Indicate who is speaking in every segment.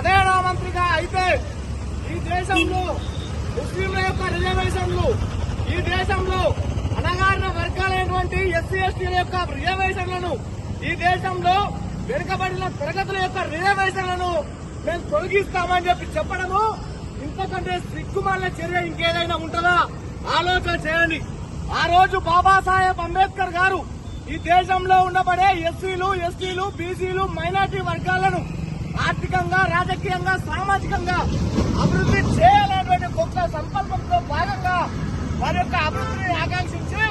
Speaker 1: అయితే ఈ దేశంలో ముస్లింల యొక్క రిజర్వేషన్లు ఈ దేశంలో అణగారిన వర్గాలైనటువంటి ఎస్సీ ఎస్టీల యొక్క రిజర్వేషన్లను ఈ దేశంలో వెనుకబడిన తరగతుల యొక్క రిజర్వేషన్లను మేము తొలగిస్తామని చెప్పి చెప్పడము. ఇంతకంటే సిగ్గుమాల చర్య ఇంకేదైనా ఉంటుందా? ఆలోచన చేయండి. ఆ రోజు బాబాసాహెబ్ అంబేద్కర్ గారు ఈ దేశంలో ఉండబడే ఎస్సీలు ఎస్టీలు బీసీలు మైనార్టీ వర్గాలను ఆర్థికంగా రాజకీయంగా సామాజికంగా అభివృద్ధి చేయాలనేటువంటి గొప్ప సంకల్పంతో భాగంగా వారి యొక్క అభివృద్ధిని ఆకాంక్షించి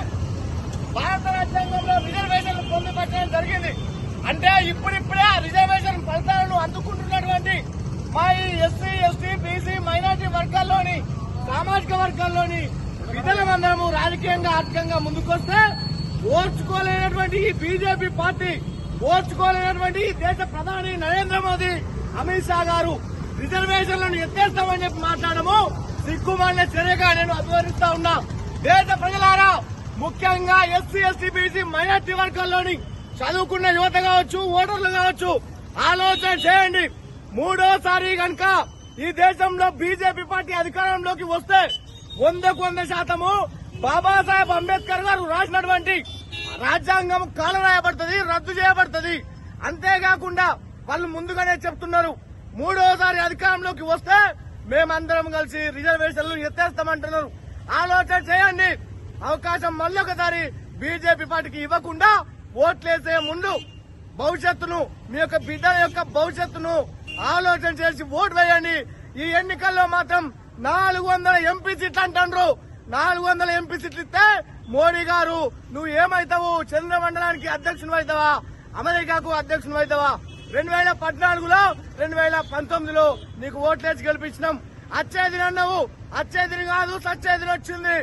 Speaker 1: భారత రాజ్యాంగంలో రిజర్వేషన్లు పొందుపరచడం జరిగింది. అంటే ఇప్పుడిప్పుడే ఆ రిజర్వేషన్ ఫలితాలను అందుకుంటున్నటువంటి మా ఈ ఎస్సీ ఎస్టీ బీసీ మైనార్టీ వర్గాల్లోని సామాజిక వర్గాల్లోని విధులందరము రాజకీయంగా ఆర్థికంగా ముందుకొస్తే ఓర్చుకోలేనటువంటి ఈ బీజేపీ పార్టీ ఓర్చుకోలేనటువంటి దేశ ప్రధాని నరేంద్ర మోదీ అమిత్ షా గారు రిజర్వేషన్లను ఎత్తేస్తామని చెప్పి మాట్లాడము. సిగ్గుమాలిన చర్యగా నేను అభివర్ణిస్తా ఉన్నా. దేశ ప్రజలారా ముఖ్యంగా ఎస్సీ ఎస్టీ బీసీ మైనార్టీ వర్గాల్లోని చదువుకున్న యువత కావచ్చు ఓటర్లు కావచ్చు ఆలోచన చేయండి. మూడోసారి కనుక ఈ దేశంలో బీజేపీ పార్టీ అధికారంలోకి వస్తే వందకు వంద శాతము బాబాసాహెబ్ అంబేద్కర్ గారు రాసినటువంటి రాజ్యాంగం కాలరాయబడుతుంది రద్దు చేయబడుతుంది. అంతేకాకుండా వాళ్ళు ముందుగానే చెప్తున్నారు మూడోసారి అధికారంలోకి వస్తే మేమందరం కలిసి రిజర్వేషన్లు ఎత్తేస్తామంటున్నారు. ఆలోచన చేయండి. అవకాశం మళ్ళొకసారి బీజేపీ పార్టీకి ఇవ్వకుండా ఓట్లేసే ముందు భవిష్యత్తును మీ యొక్క బిడ్డల యొక్క భవిష్యత్తును ఆలోచన చేసి ఓటు వేయండి. ఈ ఎన్నికల్లో మాత్రం నాలుగు వందల ఎంపీ సీట్లు అంటారు నాలుగు వందల ఎంపీ సీట్లు ఇస్తే మోడీ గారు నువ్వు ఏమైతావు? చంద్రమండలానికి అధ్యక్షుడు అవుతావా అమెరికాకు అధ్యక్షుడు అవుతావా రెండు వేల పద్నాలుగులో రెండు వేల పంతొమ్మిదిలో నీకు ఓట్లేసి గెలిపించినాం. అచ్చేదిని అన్నావు. అచ్చేదిని కాదు సచ్చేదిని వచ్చింది.